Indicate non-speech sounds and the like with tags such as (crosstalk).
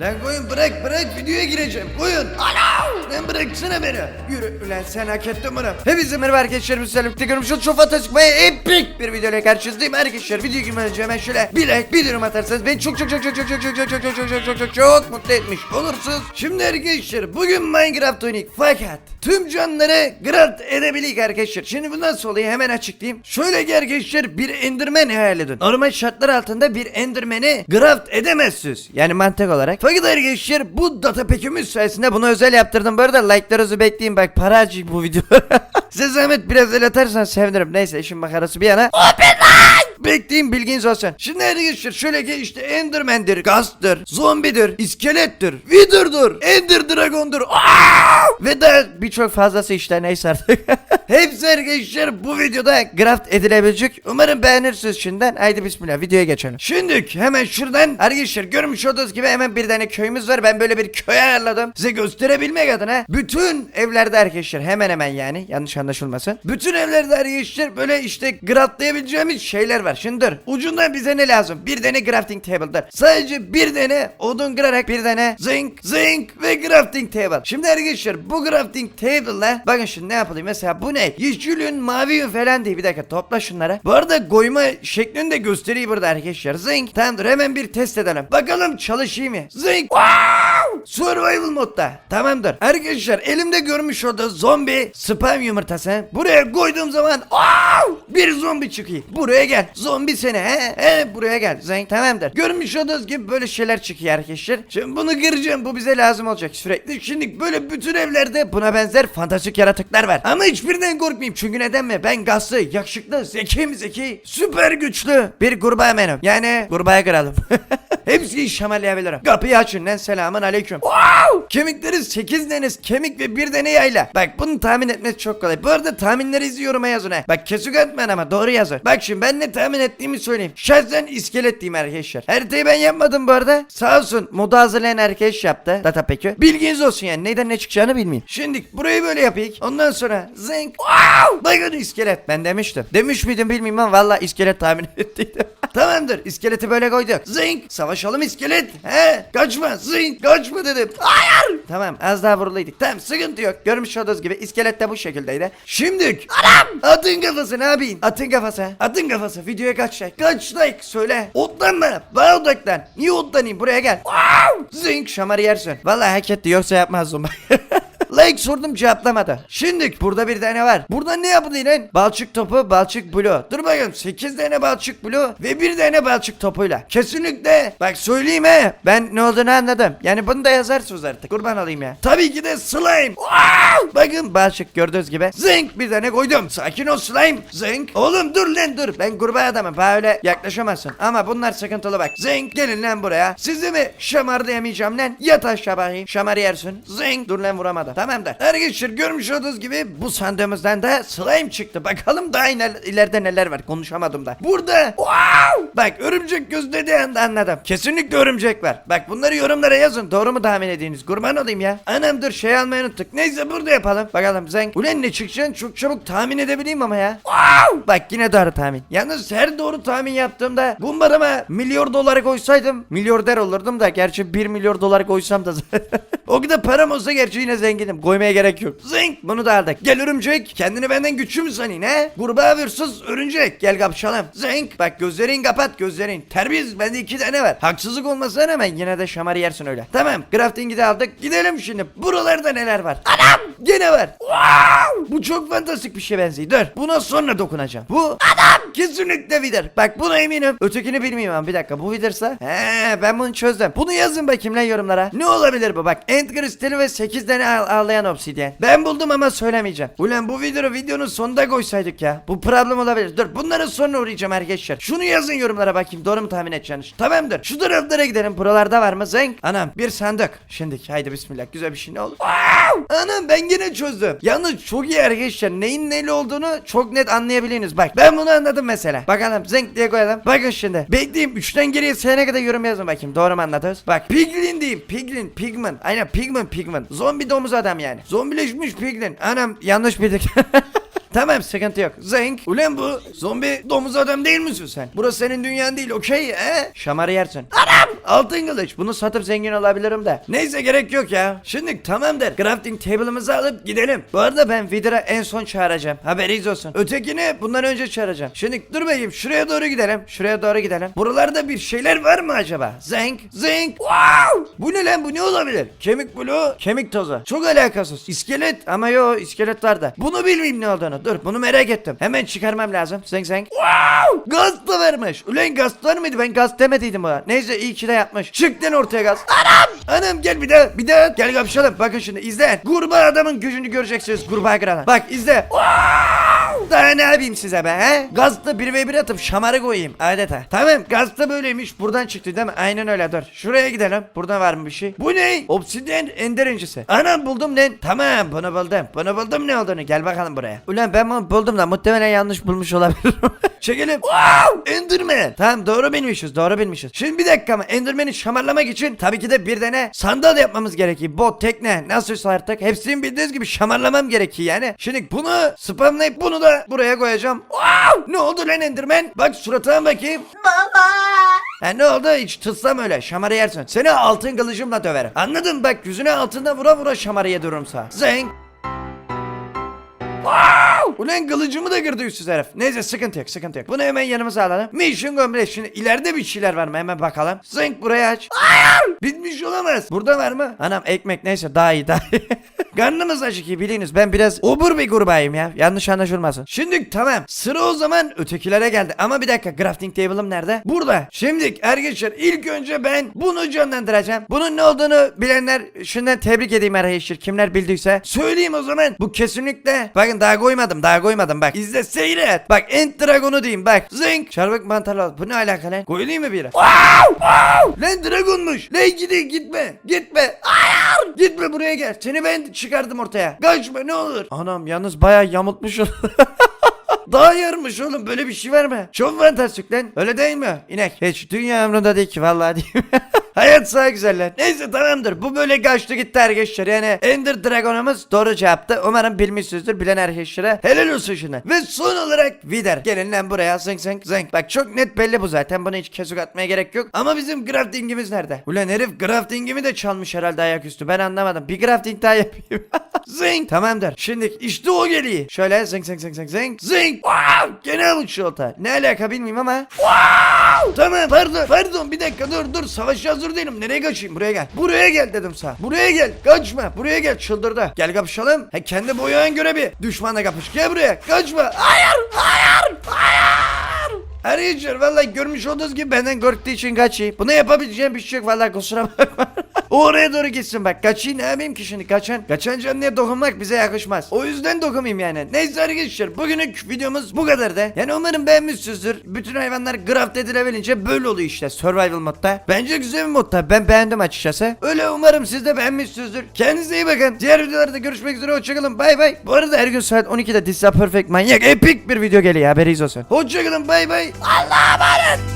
Lan koyun bırak bırak videoya gireceğim koyun. Alo! Lan bıraksana beni. Yürü ulan sen hak ettin bunu. Hepinize merhaba arkadaşlar bu sefer birlikte görmüş olduğunuz çok fantastik ve epik bir videoyla karşınızdayım arkadaşlar. Video girmeden önce hemen şöyle bir like bir yorum atarsanız beni çok çok çok çok çok çok çok çok çok çok çok çok çok çok çok mutlu etmiş olursunuz. Şimdi arkadaşlar bugün Minecraft oynayak fakat tüm canları grant edebilik arkadaşlar. Şimdi bu nasıl oluyor hemen açıklayayım. Şöyle ki arkadaşlar bir enderman hayal edin. Normal şartlar altında bir enderman'i graft edemezsiniz. Yani mantık olarak. Fakat arkadaşlar bu data pack'imiz sayesinde bunu özel yaptırdım. Bu arada like'larınızı bekleyin bak para harcayın bu video. (laughs) Size zahmet biraz el atarsan sevinirim. Neyse işin makarası bir yana. Bekleyin bilginiz olsun. Şimdi arkadaşlar şöyle ki işte Enderman'dir, Gast'tır, Zombidir, İskelettir, Wither'dır, Ender Dragon'dur. Aa! Ve de birçok fazlası işte neyse artık. (laughs) Hepsi arkadaşlar bu videoda graft edilebilecek. Umarım beğenirsiniz şimdiden. Haydi bismillah videoya geçelim. Şimdi hemen şuradan arkadaşlar görmüş olduğunuz gibi hemen bir tane köyümüz var. Ben böyle bir köy ayarladım. Size gösterebilmek adına bütün evlerde arkadaşlar hemen hemen yani yanlış anlaşılmasın. Bütün evlerde arkadaşlar böyle işte graftlayabileceğimiz şeyler var. Şimdi dur. Ucundan bize ne lazım? Bir tane crafting table'dır. Sadece bir tane odun kırarak bir tane zinc, zinc ve crafting table. Şimdi arkadaşlar bu crafting table'la bakın şimdi ne yapayım mesela bu ne? Yeşil yün, mavi yün falan diye bir dakika topla şunları. Bu arada koyma şeklini de göstereyim burada arkadaşlar. Zinc. Tamamdır hemen bir test edelim. Bakalım çalışıyor mu? Zinc. Wow! Survival modda. Tamamdır. Arkadaşlar elimde görmüş olduğu zombi spam yumurtası. Buraya koyduğum zaman wow! bir zombi çıkıyor. Buraya gel. Zombi seni he he buraya gel. Zenk tamamdır. Görmüş olduğunuz gibi böyle şeyler çıkıyor arkadaşlar. Şimdi bunu kıracağım. Bu bize lazım olacak sürekli. Şimdi böyle bütün evlerde buna benzer fantastik yaratıklar var. Ama hiçbirinden korkmayayım. Çünkü neden mi? Ben gazlı, yakışıklı, zeki mi zeki, süper güçlü bir kurbağa benim. Yani kurbağaya (laughs) kıralım. Hepsini şamarlayabilirim. Kapıyı açın lan selamun aleyküm. Wow! Kemikleri 8 deniz kemik ve bir tane yayla. Bak bunu tahmin etmesi çok kolay. Bu arada tahminleri izliyorum yazın ha. Bak kesik etmeyin ama doğru yazın. Bak şimdi ben ne tahmin ettiğimi söyleyeyim. Şahsen iskelet diyeyim arkadaşlar. Haritayı ben yapmadım bu arada. Sağ olsun modu hazırlayan arkadaş yaptı. Data peki. Bilginiz olsun yani neyden ne çıkacağını bilmeyeyim. Şimdi burayı böyle yapayım. Ondan sonra zinc. Wow! Bakın iskelet. Ben demiştim. Demiş miydim bilmiyorum ama valla iskelet tahmin (laughs) ettiydim. Tamamdır. iskeleti böyle koyduk. Zing. Savaşalım iskelet. He. Kaçma. Zing. Kaçma dedim. Hayır. Tamam. Az daha vuruluyduk. Tamam. Sıkıntı yok. Görmüş olduğunuz gibi iskelet de bu şekildeydi. Şimdi. Anam. Atın kafası ne yapayım? Atın kafası. Atın kafası. Videoya kaç like? Kaç like? Söyle. Otlanma. Bana odaklan. Niye otlanayım? Buraya gel. Wow. Zing. Şamarı yersin. Vallahi hak etti. Yoksa yapmazdım. (laughs) Like sordum cevaplamadı. Şimdi burada bir tane var. Burada ne yapılıyor lan? Balçık topu, balçık blue. Dur bakayım 8 tane balçık blue ve bir tane balçık topuyla. Kesinlikle bak söyleyeyim he. Ben ne olduğunu anladım. Yani bunu da yazarsınız artık. Kurban olayım ya. Tabii ki de slime. Wow! Bakın balçık gördüğünüz gibi. Zink bir tane koydum. Sakin ol slime. Zink. Oğlum dur lan dur. Ben kurbağa adamım. Böyle yaklaşamazsın. Ama bunlar sıkıntılı bak. Zink gelin lan buraya. Sizi mi şamarlayamayacağım lan? Yat aşağı bakayım. Şamar yersin. Zink. Dur lan vuramadı. Tamamdır. Arkadaşlar görmüş olduğunuz gibi bu sandığımızdan da slime çıktı. Bakalım daha iner- ileride neler var. Konuşamadım da. Burada wow! Bak örümcek göz dediği anda anladım. Kesinlikle örümcek var. Bak bunları yorumlara yazın. Doğru mu tahmin ediyorsunuz? Kurban olayım ya. Anam dur şey almayı unuttuk. Neyse burada yapalım. Bakalım Zenk. Ulan ne çıkacağını çok çabuk tahmin edebileyim ama ya. Wow! Bak yine doğru tahmin. Yalnız her doğru tahmin yaptığımda kumbarama milyar doları koysaydım milyarder olurdum da. Gerçi 1 milyar dolar koysam da (laughs) o kadar param olsa gerçi yine zenginim. Koymaya gerek yok. Zing! Bunu da aldık. Gel örümcek. Kendini benden güçlü mü sanıyorsun he? Kurbağa vs örümcek. Gel kapışalım. Zing! Bak gözlerin kapat gözlerin. Terbiyesiz bende iki tane var. Haksızlık olmasına rağmen yine de şamar yersin öyle. Tamam. Crafting'i de aldık. Gidelim şimdi. Buralarda neler var? Anam! Gene var. Wow! Bu çok fantastik bir şey benziyor. Dur. Buna sonra dokunacağım. Bu adam kesinlikle Wither. Bak buna eminim. Ötekini bilmiyorum ama bir dakika. Bu Wither'sa? He ben bunu çözdüm. Bunu yazın bakayım lan yorumlara. Ne olabilir bu? Bak End kristali ve 8 tane ağ- ağlayan obsidyen. Ben buldum ama söylemeyeceğim. Ulan bu videoyu videonun sonunda koysaydık ya. Bu problem olabilir. Dur bunların sonra uğrayacağım arkadaşlar. Şunu yazın yorumlara bakayım. Doğru mu tahmin edeceksiniz? Tamamdır. Şu taraflara gidelim. Buralarda var mı? Zenk. Anam bir sandık. Şimdi haydi bismillah. Güzel bir şey ne olur? Wow! Anam ben yine çözdüm. Yalnız çok iyi arkadaşlar. Neyin neli olduğunu çok net anlayabilirsiniz. Bak ben bunu anladım mesela. Bakalım zenk diye koyalım. Bakın şimdi. Bekleyeyim 3'ten geriye sayana kadar yorum yazın bakayım. Doğru mu anladınız? Bak piglin diyeyim. Piglin. Pigman. Aynen pigman pigman. Zombi domuz adam yani. Zombileşmiş piglin. Anam yanlış bildik. (laughs) Tamam sıkıntı yok. Zeng. Ulan bu zombi domuz adam değil misin sen? Burası senin dünyan değil okey he? Şamarı yersin. Anam! Altın kılıç. Bunu satıp zengin olabilirim de. Neyse gerek yok ya. Şimdi tamamdır. Crafting table'ımızı alıp gidelim. Bu arada ben Vidra en son çağıracağım. Haberiniz olsun. Ötekini bundan önce çağıracağım. Şimdi dur bakayım şuraya doğru gidelim. Şuraya doğru gidelim. Buralarda bir şeyler var mı acaba? Zenk, zenk. Wow! Bu ne lan bu ne olabilir? Kemik bloğu, kemik tozu. Çok alakasız. İskelet ama yo iskelet var da. Bunu bilmeyeyim ne olduğunu. Dur bunu merak ettim. Hemen çıkarmam lazım. Zenk zenk. Wow! Gaz da vermiş. Ulan gaz var mıydı? Ben gaz demediydim buna. Neyse iyi ki de yapmış. Çık lan ortaya gaz. Anam! Anam gel bir daha bir daha gel kapışalım. Bakın şimdi izle. Kurbağa adamın gücünü göreceksiniz. Kurbağa krala. Bak izle. Daha ne yapayım size be he? Gazda 1 ve 1 atıp şamarı koyayım adeta. Tamam gazda böyleymiş buradan çıktı değil mi? Aynen öyle dur. Şuraya gidelim. Burada var mı bir şey? Bu ne? Obsidyen ender incisi. Anam buldum lan. Tamam bunu buldum. Bunu buldum ne olduğunu. Gel bakalım buraya. Ulan ben bunu buldum da muhtemelen yanlış bulmuş olabilirim. (laughs) Çekelim. Wow! Enderman. Tamam doğru bilmişiz doğru bilmişiz. Şimdi bir dakika ama Enderman'i şamarlamak için tabii ki de bir tane sandal yapmamız gerekiyor. Bot, tekne nasılsa artık hepsini bildiğiniz gibi şamarlamam gerekiyor yani. Şimdi bunu spamlayıp bunu da buraya koyacağım. Wow! Ne oldu lan Enderman? Bak suratına bakayım. Baba. Ha ne oldu hiç tıslam öyle şamarı yersin. Seni altın kılıcımla döverim. Anladın bak yüzüne altında vura vura şamarı yediririmsa. Zeng. Wow! Ulan kılıcımı da kırdı üstsüz herif. Neyse sıkıntı yok sıkıntı yok. Bunu hemen yanımıza alalım. Mission complete. Şimdi ileride bir şeyler var mı hemen bakalım. Zeng burayı aç. Hayır! Bitmiş olamaz. Burada var mı? Anam ekmek neyse daha iyi daha iyi. (laughs) Karnımız acıkıyor biliniz ben biraz obur bir kurbağayım ya. Yanlış anlaşılmasın. Şimdi tamam sıra o zaman ötekilere geldi. Ama bir dakika crafting table'ım nerede? Burada. Şimdi arkadaşlar ilk önce ben bunu canlandıracağım. Bunun ne olduğunu bilenler şundan tebrik edeyim arkadaşlar. Kimler bildiyse. Söyleyeyim o zaman. Bu kesinlikle. Bakın daha koymadım daha koymadım bak. İzle seyret. Bak End Dragon'u diyeyim bak. Zink. Çarpık mantarlı. Bu ne alaka lan? Koyulayım mı biri? Wow! Wow! Lan Dragon'muş. Lan gidi gitme. Gitme. Hayır. Gitme buraya gel. Seni ben çıkardım ortaya. Kaçma ne olur. Anam yalnız bayağı yamultmuşum. (laughs) Daha yarmış oğlum böyle bir şey var mı? Çok fantastik lan. Öyle değil mi? İnek. Hiç dünya ömründe değil ki vallahi değil. (laughs) Hayat sağ güzeller. Neyse tamamdır. Bu böyle kaçtı gitti arkadaşlar. Yani Ender Dragon'umuz doğru cevaptı. Umarım bilmişsinizdir. Bilen arkadaşlara helal olsun şuna. Ve son olarak Vider. Gelin lan buraya. Zınk zınk zınk. Bak çok net belli bu zaten. Buna hiç kesik atmaya gerek yok. Ama bizim craftingimiz nerede? Ulan herif craftingimi de çalmış herhalde ayaküstü. Ben anlamadım. Bir crafting daha yapayım. (laughs) zınk. Tamamdır. Şimdi işte o geliyor. Şöyle zınk zınk zınk zınk zınk. Zınk. Wow. Gene olta. Ne alaka bilmiyorum ama. Wow. Tamam pardon. Pardon bir dakika dur dur. Savaşa hazır değilim. Nereye kaçayım? Buraya gel. Buraya gel dedim sana. Buraya gel. Kaçma. Buraya gel. Çıldırdı. Gel kapışalım. He kendi boyağın göre bir düşmanla kapış. Gel buraya. Kaçma. Hayır. Hayır. Hayır. Arkadaşlar vallahi görmüş olduğunuz gibi benden korktuğu için kaçayım. Bunu yapabileceğim bir şey yok vallahi kusura bakma. (laughs) Oraya doğru gitsin bak. Kaçayım ne yapayım ki şimdi kaçan. Kaçan canlıya dokunmak bize yakışmaz. O yüzden dokunmayayım yani. Neyse arkadaşlar bugünlük videomuz bu kadar da. Yani umarım beğenmişsinizdir. Bütün hayvanlar graft edilebilince böyle oluyor işte survival modda. Bence güzel bir modda. Ben beğendim açıkçası. Öyle umarım siz de beğenmişsinizdir. Kendinize iyi bakın. Diğer videolarda görüşmek üzere. Hoşçakalın. Bay bay. Bu arada her gün saat 12'de This is a Perfect manyak epik bir video geliyor. Haberiniz olsun. Hoşçakalın. Bay bay. Allah'a emanet.